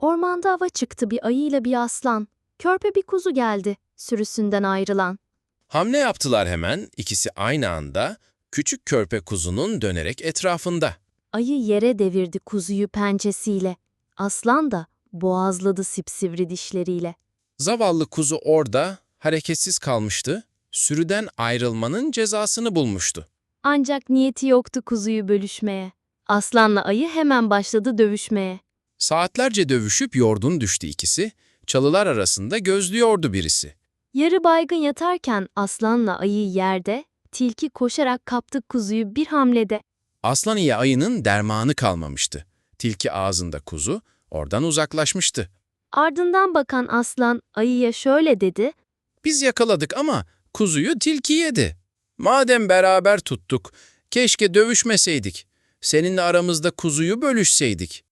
Ormanda ava çıktı bir ayıyla bir aslan. Körpe bir kuzu geldi, sürüsünden ayrılan. Hamle yaptılar hemen, ikisi aynı anda, küçük körpe kuzunun dönerek etrafında. Ayı yere devirdi kuzuyu pençesiyle. Aslan da boğazladı sipsivri dişleriyle. Zavallı kuzu orada, hareketsiz kalmıştı, sürüden ayrılmanın cezasını bulmuştu. Ancak niyeti yoktu kuzuyu bölüşmeye. Aslanla ayı hemen başladı dövüşmeye. Saatlerce dövüşüp yordun düştü ikisi, çalılar arasında gözlüyordu birisi. Yarı baygın yatarken aslanla ayı yerde, tilki koşarak kaptı kuzuyu bir hamlede. Aslan ile ayının dermanı kalmamıştı. Tilki ağzında kuzu, oradan uzaklaşmıştı. Ardından bakan aslan ayıya şöyle dedi. Biz yakaladık ama kuzuyu tilki yedi. Madem beraber tuttuk, keşke dövüşmeseydik. Seninle aramızda kuzuyu bölüşseydik.